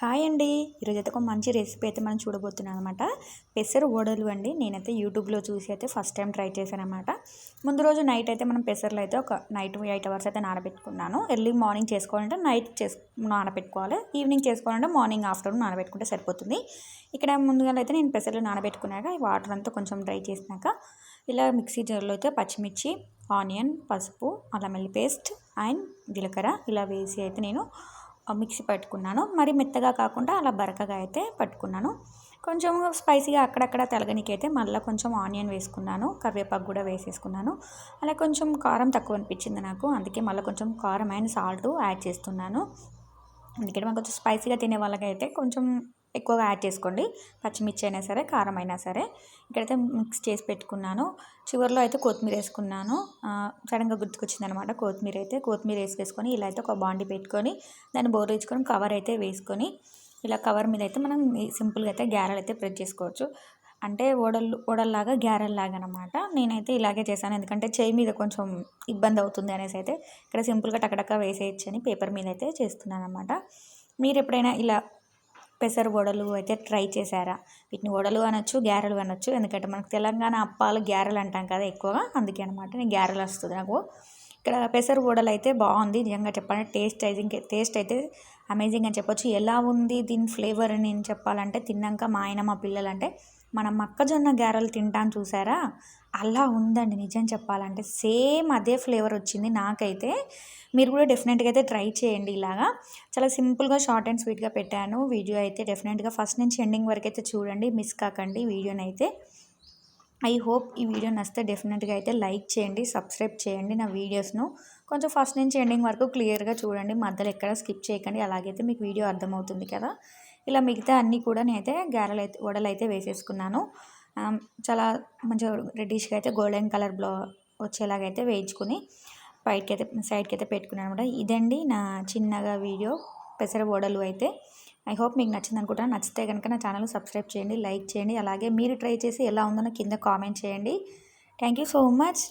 Hi అండి. ఈరోజు అయితే ఒక మంచి రెసిపీ అయితే మనం చూడబోతున్నాం అనమాట పెసరు ఓడలు అండి. నేనైతే యూట్యూబ్లో చూసి అయితే ఫస్ట్ టైం ట్రై చేశాను అనమాట ముందు రోజు నైట్ అయితే మనం పెసర్లు అయితే ఒక నైట్ ఎయిట్ అవర్స్ అయితే నానబెట్టుకున్నాను. ఎర్లీ మార్నింగ్ చేసుకోవాలంటే నైట్ చేసు నానబెట్టుకోవాలి. ఈవినింగ్ చేసుకోవాలంటే మార్నింగ్ ఆఫ్టర్నూన్ నానబెట్టుకుంటే సరిపోతుంది. ఇక్కడ ముందుగా అయితే నేను పెసర్లు నానబెట్టుకున్నాక ఈ వాటర్ అంతా కొంచెం డ్రై చేసినాక ఇలా మిక్సీ జార్లో అయితే పచ్చిమిర్చి ఆనియన్ పసుపు అల్లం వెల్లి పేస్ట్ అండ్ జీలకర్ర ఇలా వేసి అయితే నేను మిక్సీ పట్టుకున్నాను. మరి మెత్తగా కాకుండా అలా బరకగా అయితే పట్టుకున్నాను. కొంచెం స్పైసీగా అక్కడక్కడ తెలగనికైతే అయితే మళ్ళీ కొంచెం ఆనియన్ వేసుకున్నాను. కరివేపాకు కూడా వేసేసుకున్నాను. అలా కొంచెం కారం తక్కువ అనిపించింది నాకు. అందుకే మళ్ళీ కొంచెం కారం అండ్ సాల్ట్ యాడ్ చేస్తున్నాను. అందుకే మాకు కొంచెం స్పైసీగా తినే వాళ్ళకైతే కొంచెం ఎక్కువగా యాడ్ చేసుకోండి. పచ్చిమిర్చి అయినా సరే కారం అయినా సరే. ఇక్కడైతే మిక్స్ చేసి పెట్టుకున్నాను. చివరిలో అయితే కొత్తిమీర వేసుకున్నాను. సడన్గా గుర్తుకొచ్చింది అనమాట కొత్తిమీర అయితే. కొత్తిమీర వేసి వేసుకొని ఇలా అయితే ఒక బాండి పెట్టుకొని దాన్ని బోర్లించుకొని కవర్ అయితే వేసుకొని ఇలా కవర్ మీద అయితే మనం సింపుల్గా అయితే గ్యారెలు అయితే ప్రెస్ చేసుకోవచ్చు. అంటే ఓడలు ఓడల్లాగా గ్యారెల్లాగా అనమాట నేనైతే ఇలాగే చేశాను. ఎందుకంటే చేయి మీద కొంచెం ఇబ్బంది అవుతుంది అనేసి అయితే ఇక్కడ సింపుల్గా టకటక వేసేయచ్చు అని పేపర్ మీద అయితే చేస్తున్నాను అనమాట మీరు ఎప్పుడైనా ఇలా పెసర వడలు అయితే ట్రై చేశారా? వీటిని వడలు అనొచ్చు గ్యారెలు అనొచ్చు. ఎందుకంటే మనకు తెలంగాణ అప్పాలు గ్యారెలు అంటాం కదా ఎక్కువగా అందుకే అనమాట నేను గ్యారెలు వస్తుంది నాకు. ఇక్కడ పెసర వడలు అయితే బాగుంది. నిజంగా చెప్పాలంటే టేస్ట్ అయితే టేస్ట్ అయితే అమేజింగ్ అని చెప్పొచ్చు. ఎలా ఉంది దీని ఫ్లేవర్ అని నేను చెప్పాలంటే తిన్నాక మా ఆయన మా పిల్లలు అంటే మనం మొక్కజొన్న గారెలు తింటాను చూసారా? అలా ఉందండి నిజం చెప్పాలంటే. సేమ్ అదే ఫ్లేవర్ వచ్చింది నాకైతే. మీరు కూడా డెఫినెట్గా అయితే ట్రై చేయండి ఇలాగా. చాలా సింపుల్గా షార్ట్ అండ్ స్వీట్గా పెట్టాను. వీడియో అయితే డెఫినెట్గా ఫస్ట్ నుంచి ఎండింగ్ వరకు అయితే చూడండి మిస్ కాకండి వీడియోని అయితే. ఐ హోప్ ఈ వీడియో నచ్చితే డెఫినెట్గా అయితే లైక్ చేయండి సబ్స్క్రైబ్ చేయండి నా వీడియోస్ను. కొంచెం ఫస్ట్ నుంచి ఎండింగ్ వరకు క్లియర్గా చూడండి మధ్యలో ఎక్కడ స్కిప్ చేయకండి అలాగైతే మీకు వీడియో అర్థమవుతుంది కదా. ఇలా మిగతా అన్నీ కూడా నేనైతే గారెలు అయితే వడలు అయితే వేసేసుకున్నాను చాలా మంచిగా రెడ్డిష్గా అయితే గోల్డెన్ కలర్ బ్లో వచ్చేలాగైతే వేయించుకుని పైకి అయితే సైడ్కి అయితే పెట్టుకున్నాను అనమాట ఇదండి నా చిన్నగా వీడియో పెసర వడలు అయితే. ఐ హోప్ మీకు నచ్చింది అనుకుంటాను నచ్చితే కనుక నా ఛానల్ సబ్స్క్రైబ్ చేయండి లైక్ చేయండి. అలాగే మీరు ట్రై చేసి ఎలా ఉందో కింద కామెంట్ చేయండి. Thank you so much.